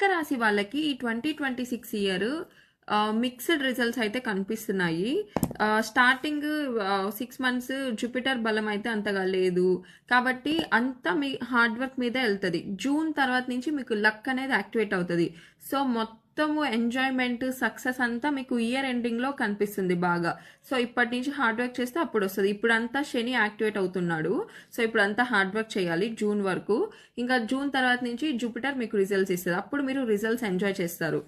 వృశ్చిక రాశి వాళ్ళకి ఈ twenty twenty six year mixed results అయితే కనిపిస్తున్నాయి. స్టార్టింగ్ సిక్స్ మంత్స్ జూపిటర్ బలం అయితే అంతగా లేదు. కాబట్టి అంతా మీ హార్డ్ వర్క్ మీద వెళ్తుంది. జూన్ తర్వాత నుంచి మీకు లక్ అనేది యాక్టివేట్ అవుతుంది. సో మొత్తం మొత్తము ఎంజాయ్మెంట్ సక్సెస్ అంతా మీకు ఇయర్ ఎండింగ్లో కనిపిస్తుంది బాగా. సో ఇప్పటి నుంచి హార్డ్ వర్క్ చేస్తే అప్పుడు వస్తుంది. ఇప్పుడు అంతా శని యాక్టివేట్ అవుతున్నాడు. సో ఇప్పుడు అంతా హార్డ్ వర్క్ చేయాలి జూన్ వరకు. ఇంకా జూన్ తర్వాత నుంచి జూపిటర్ మీకు రిజల్ట్స్ ఇస్తుంది. అప్పుడు మీరు రిజల్ట్స్ ఎంజాయ్ చేస్తారు.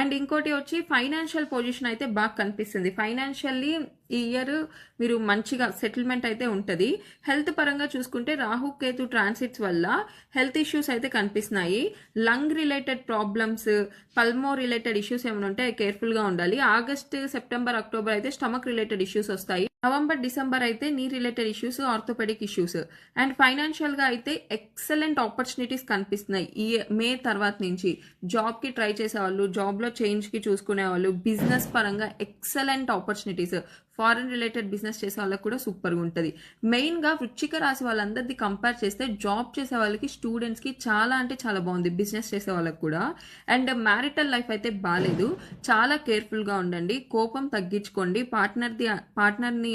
అండ్ ఇంకోటి వచ్చి ఫైనాన్షియల్ పొజిషన్ అయితే బాగా కనిపిస్తుంది. ఫైనాన్షియల్లీ ఈ ఇయర్ మీరు మంచిగా సెటిల్మెంట్ అయితే ఉంటుంది. హెల్త్ పరంగా చూసుకుంటే రాహుకేతు ట్రాన్సిట్స్ వల్ల హెల్త్ ఇష్యూస్ అయితే కనిపిస్తున్నాయి. Lung related problems pulmo related issues ఏమైనా ఉంటే కేర్ఫుల్గా ఉండాలి. ఆగస్ట్ సెప్టెంబర్ అక్టోబర్ అయితే స్టమక్ రిలేటెడ్ ఇష్యూస్ వస్తాయి. నవంబర్ డిసెంబర్ అయితే knee related issues orthopaedic issues and ఫైనాన్షియల్గా అయితే ఎక్సలెంట్ ఆపర్చునిటీస్ కనిపిస్తున్నాయి. ఈ మే తర్వాత నుంచి జాబ్కి ట్రై చేసేవాళ్ళు జాబ్లో చేంజ్కి చూసుకునే వాళ్ళు బిజినెస్ పరంగా excellent opportunities foreign related business చేసే వాళ్ళకి కూడా సూపర్గా ఉంటుంది. మెయిన్గా వృచ్చిక రాశి వాళ్ళందరిది కంపేర్ చేస్తే జాబ్ చేసే వాళ్ళకి స్టూడెంట్స్కి చాలా అంటే చాలా బాగుంది బిజినెస్ చేసే వాళ్ళకి కూడా. అండ్ మ్యారిటల్ లైఫ్ అయితే బాగాలేదు చాలా కేర్ఫుల్గా ఉండండి. కోపం తగ్గించుకోండి. పార్ట్నర్ది పార్ట్నర్ని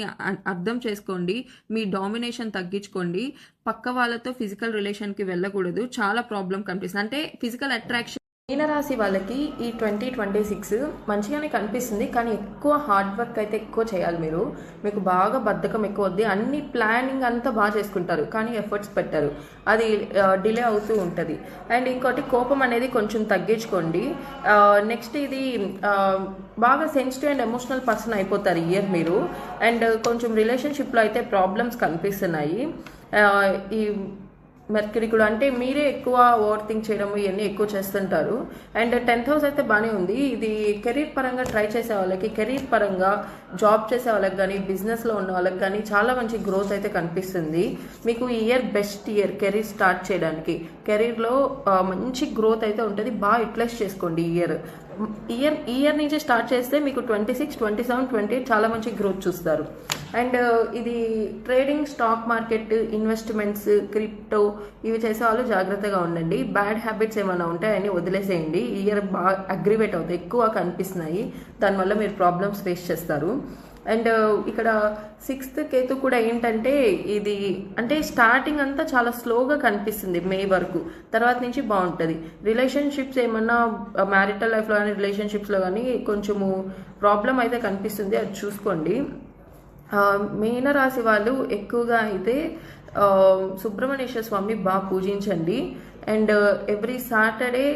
అర్థం చేసుకోండి. మీ డామినేషన్ తగ్గించుకోండి. పక్క వాళ్ళతో ఫిజికల్ రిలేషన్కి వెళ్ళకూడదు. చాలా ప్రాబ్లం కనిపిస్తుంది అంటే ఫిజికల్ అట్రాక్షన్ మీనరాశి వాళ్ళకి ఈ ట్వంటీ ట్వంటీ సిక్స్ మంచిగానే కనిపిస్తుంది కానీ ఎక్కువ హార్డ్ వర్క్ అయితే ఎక్కువ చేయాలి మీరు. మీకు బాగా బద్ధకం ఎక్కువ వద్ది అన్ని ప్లానింగ్ అంతా బాగా చేసుకుంటారు కానీ ఎఫర్ట్స్ పెట్టారు. అది డిలే అవుతూ ఉంటుంది. అండ్ ఇంకోటి కోపం అనేది కొంచెం తగ్గించుకోండి. నెక్స్ట్ ఇది బాగా సెన్సిటివ్ అండ్ ఎమోషనల్ పర్సన్ అయిపోతారు ఇయర్ మీరు. అండ్ కొంచెం రిలేషన్షిప్లో అయితే ప్రాబ్లమ్స్ కనిపిస్తున్నాయి. ఈ మెర్క్యూరీ కూడా. అంటే మీరే ఎక్కువ ఓవర్ థింక్ చేయడం ఇవన్నీ ఎక్కువ చేస్తుంటారు. అండ్ టెన్త్ హౌస్ అయితే బాగానే ఉంది. ఇది కెరీర్ పరంగా ట్రై చేసే వాళ్ళకి కెరీర్ పరంగా జాబ్ చేసే వాళ్ళకి కానీ బిజినెస్లో ఉన్న వాళ్ళకి కానీ చాలా మంచి గ్రోత్ అయితే కనిపిస్తుంది. మీకు ఈ year best year career start చేయడానికి కెరీర్లో మంచి గ్రోత్ అయితే ఉంటుంది. బాగా యూటిలైజ్ చేసుకోండి ఈ ఇయర్ ఇయర్ ఇయర్ నుంచి స్టార్ట్ చేస్తే మీకు twenty six twenty seven twenty eight చాలా మంచి గ్రోత్ చూస్తారు. అండ్ uh, ఇది trading stock market investments crypto ఇవి చేసే వాళ్ళు జాగ్రత్తగా ఉండండి. బ్యాడ్ హ్యాబిట్స్ ఏమైనా ఉంటాయని వదిలేసేయండి. ఇయర్ బాగా అగ్రివేట్ అవుతాయి ఎక్కువ కనిపిస్తున్నాయి. దానివల్ల మీరు ప్రాబ్లమ్స్ ఫేస్ చేస్తారు. అండ్ ఇక్కడ సిక్స్త్ కేతు కూడా ఏంటంటే ఇది అంటే స్టార్టింగ్ అంతా చాలా స్లోగా కనిపిస్తుంది మే వరకు. తర్వాత నుంచి బాగుంటుంది. రిలేషన్షిప్స్ ఏమన్నా మ్యారిటల్ లైఫ్లో కానీ రిలేషన్షిప్స్లో కానీ కొంచెము ప్రాబ్లం అయితే కనిపిస్తుంది. అది చూసుకోండి. మీనరాశి వాళ్ళు ఎక్కువగా అయితే సుబ్రహ్మణ్యేశ్వర స్వామి బాగా పూజించండి. And every Saturday